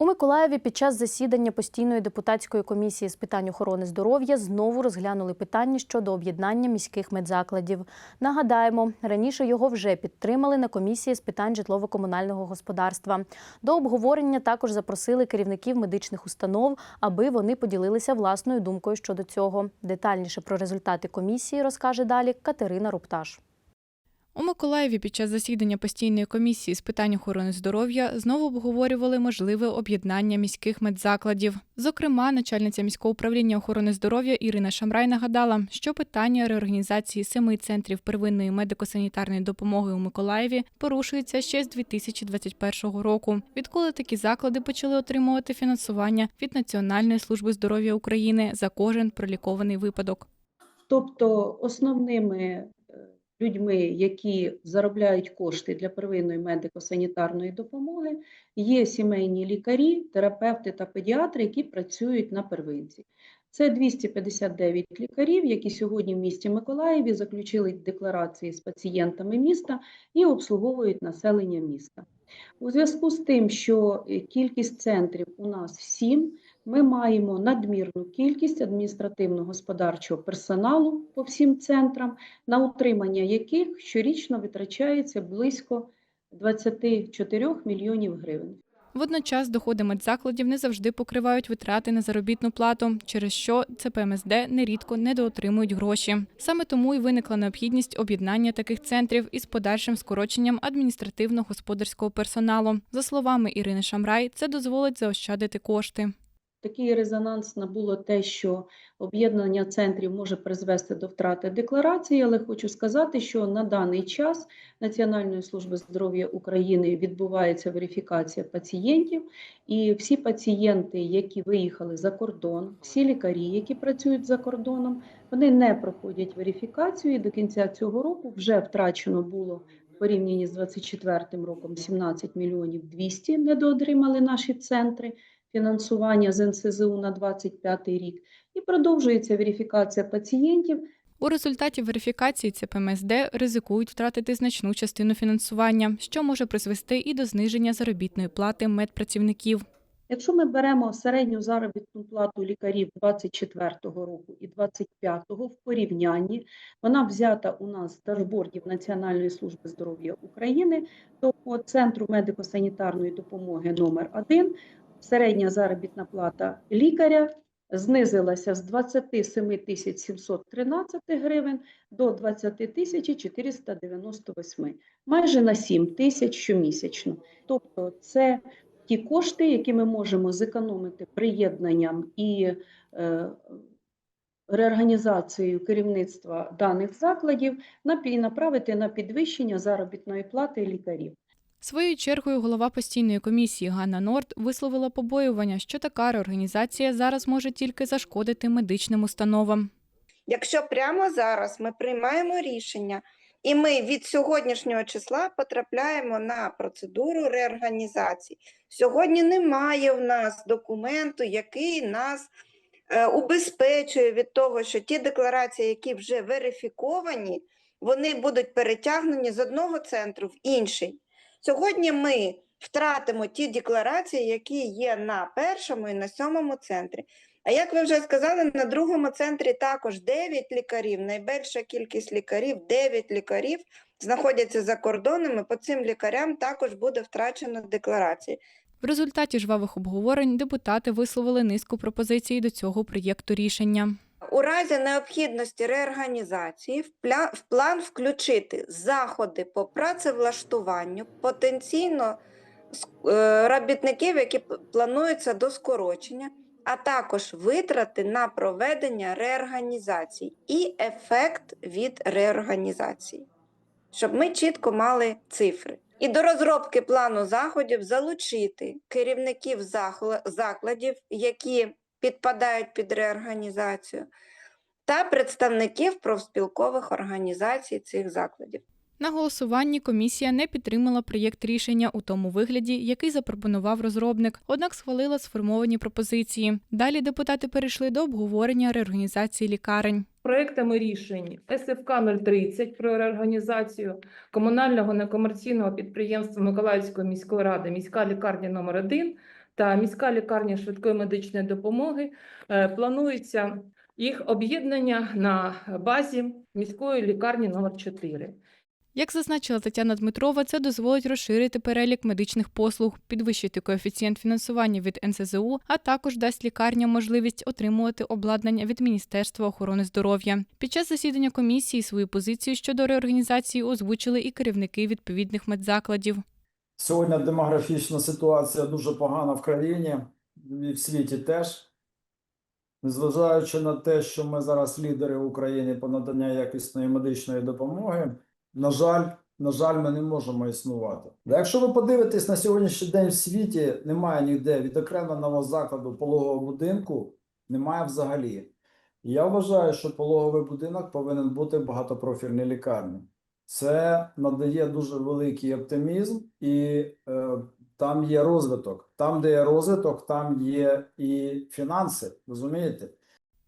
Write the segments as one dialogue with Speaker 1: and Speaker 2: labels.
Speaker 1: У Миколаєві під час засідання постійної депутатської комісії з питань охорони здоров'я знову розглянули питання щодо об'єднання міських медзакладів. Нагадаємо, раніше його вже підтримали на комісії з питань житлово-комунального господарства. До обговорення також запросили керівників медичних установ, аби вони поділилися власною думкою щодо цього. Детальніше про результати комісії розкаже далі Катерина Рупташ.
Speaker 2: У Миколаєві під час засідання постійної комісії з питань охорони здоров'я знову обговорювали можливе об'єднання міських медзакладів. Зокрема, начальниця міського управління охорони здоров'я Ірина Шамрай нагадала, що питання реорганізації семи центрів первинної медико-санітарної допомоги у Миколаєві порушується ще з 2021 року, відколи такі заклади почали отримувати фінансування від Національної служби здоров'я України за кожен пролікований випадок.
Speaker 3: Тобто основними людьми, які заробляють кошти для первинної медико-санітарної допомоги, є сімейні лікарі, терапевти та педіатри, які працюють на первинці. Це 259 лікарів, які сьогодні в місті Миколаєві заключили декларації з пацієнтами міста і обслуговують населення міста. У зв'язку з тим, що кількість центрів у нас сім, ми маємо надмірну кількість адміністративно-господарчого персоналу по всім центрам, на утримання яких щорічно витрачається близько 24 мільйонів гривень.
Speaker 2: Водночас доходи медзакладів не завжди покривають витрати на заробітну плату, через що ЦПМСД нерідко недоотримують гроші. Саме тому і виникла необхідність об'єднання таких центрів із подальшим скороченням адміністративно-господарського персоналу. За словами Ірини Шамрай, це дозволить заощадити кошти.
Speaker 3: Такий резонанс набуло те, що об'єднання центрів може призвести до втрати декларації, але хочу сказати, що на даний час Національної служби здоров'я України відбувається верифікація пацієнтів, і всі пацієнти, які виїхали за кордон, всі лікарі, які працюють за кордоном, вони не проходять верифікацію. І до кінця цього року вже втрачено було порівнянні з 2024 роком 17 мільйонів 200 недоотримали наші центри фінансування з НСЗУ на 2025 рік і продовжується верифікація пацієнтів.
Speaker 2: У результаті верифікації ЦПМСД ризикують втратити значну частину фінансування, що може призвести і до зниження заробітної плати медпрацівників.
Speaker 3: Якщо ми беремо середню заробітну плату лікарів 24 року і 25 в порівнянні, вона взята у нас з дашбордів Національної служби здоров'я України, то по центру медико-санітарної допомоги номер 1 середня заробітна плата лікаря знизилася з 27 тисяч 713 гривень до 20 тисяч 498, майже на 7 тисяч щомісячно. Тобто це ті кошти, які ми можемо зекономити приєднанням і е, реорганізацією керівництва даних закладів направити на підвищення заробітної плати лікарів.
Speaker 2: Своєю чергою голова постійної комісії Ганна Норд висловила побоювання, що така реорганізація зараз може тільки зашкодити медичним установам.
Speaker 4: Якщо прямо зараз ми приймаємо рішення, і ми від сьогоднішнього числа потрапляємо на процедуру реорганізації. Сьогодні немає в нас документу, який нас е, убезпечує від того, що ті декларації, які вже верифіковані, вони будуть перетягнені з одного центру в інший. Сьогодні ми втратимо ті декларації, які є на першому і на сьомому центрі. А як ви вже сказали, на другому центрі також 9 лікарів, найбільша кількість лікарів, 9 лікарів знаходяться за кордонами. По цим лікарям також буде втрачено декларації.
Speaker 2: В результаті жвавих обговорень депутати висловили низку пропозицій до цього проєкту рішення.
Speaker 4: У разі необхідності реорганізації в план включити заходи по працевлаштуванню потенційно е, робітників, які плануються до скорочення, а також витрати на проведення реорганізації і ефект від реорганізації, щоб ми чітко мали цифри. І до розробки плану заходів залучити керівників закладів, які підпадають під реорганізацію, та представників профспілкових організацій цих закладів.
Speaker 2: На голосуванні комісія не підтримала проєкт рішення у тому вигляді, який запропонував розробник, однак схвалила сформовані пропозиції. Далі депутати перейшли до обговорення реорганізації лікарень.
Speaker 5: Проектами рішень СФК 030 про реорганізацію комунального некомерційного підприємства Миколаївської міської ради міська лікарня номер 1 та міська лікарня швидкої медичної допомоги е, планується їх об'єднання на базі міської лікарні номер 4.
Speaker 2: Як зазначила Тетяна Дмитрова, це дозволить розширити перелік медичних послуг, підвищити коефіцієнт фінансування від НСЗУ, а також дасть лікарням можливість отримувати обладнання від Міністерства охорони здоров'я. Під час засідання комісії свою позицію щодо реорганізації озвучили і керівники відповідних медзакладів.
Speaker 6: Сьогодні демографічна ситуація дуже погана в країні і в світі теж. Незважаючи на те, що ми зараз лідери в Україні по наданню якісної медичної допомоги, на жаль, на жаль, ми не можемо існувати. Якщо ви подивитесь на сьогоднішній день в світі, немає ніде відокремленого закладу пологового будинку, немає взагалі. Я вважаю, що пологовий будинок повинен бути в багатопрофільній лікарні. Це надає дуже великий оптимізм, і е, там є розвиток. Там, де є розвиток, там є і фінанси. Розумієте?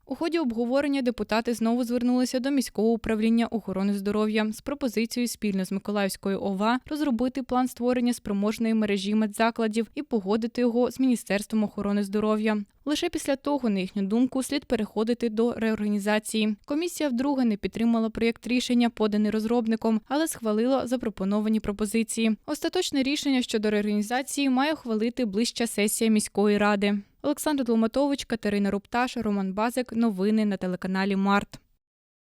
Speaker 2: У ході обговорення депутати знову звернулися до міського управління охорони здоров'я з пропозицією спільно з Миколаївською ОВА розробити план створення спроможної мережі медзакладів і погодити його з Міністерством охорони здоров'я. Лише після того, на їхню думку, слід переходити до реорганізації. Комісія вдруге не підтримала проєкт рішення, поданий розробником, але схвалила запропоновані пропозиції. Остаточне рішення щодо реорганізації має ухвалити ближча сесія міської ради. Олександр Дломатович, Катерина Рупташ, Роман Базик. Новини на телеканалі Март.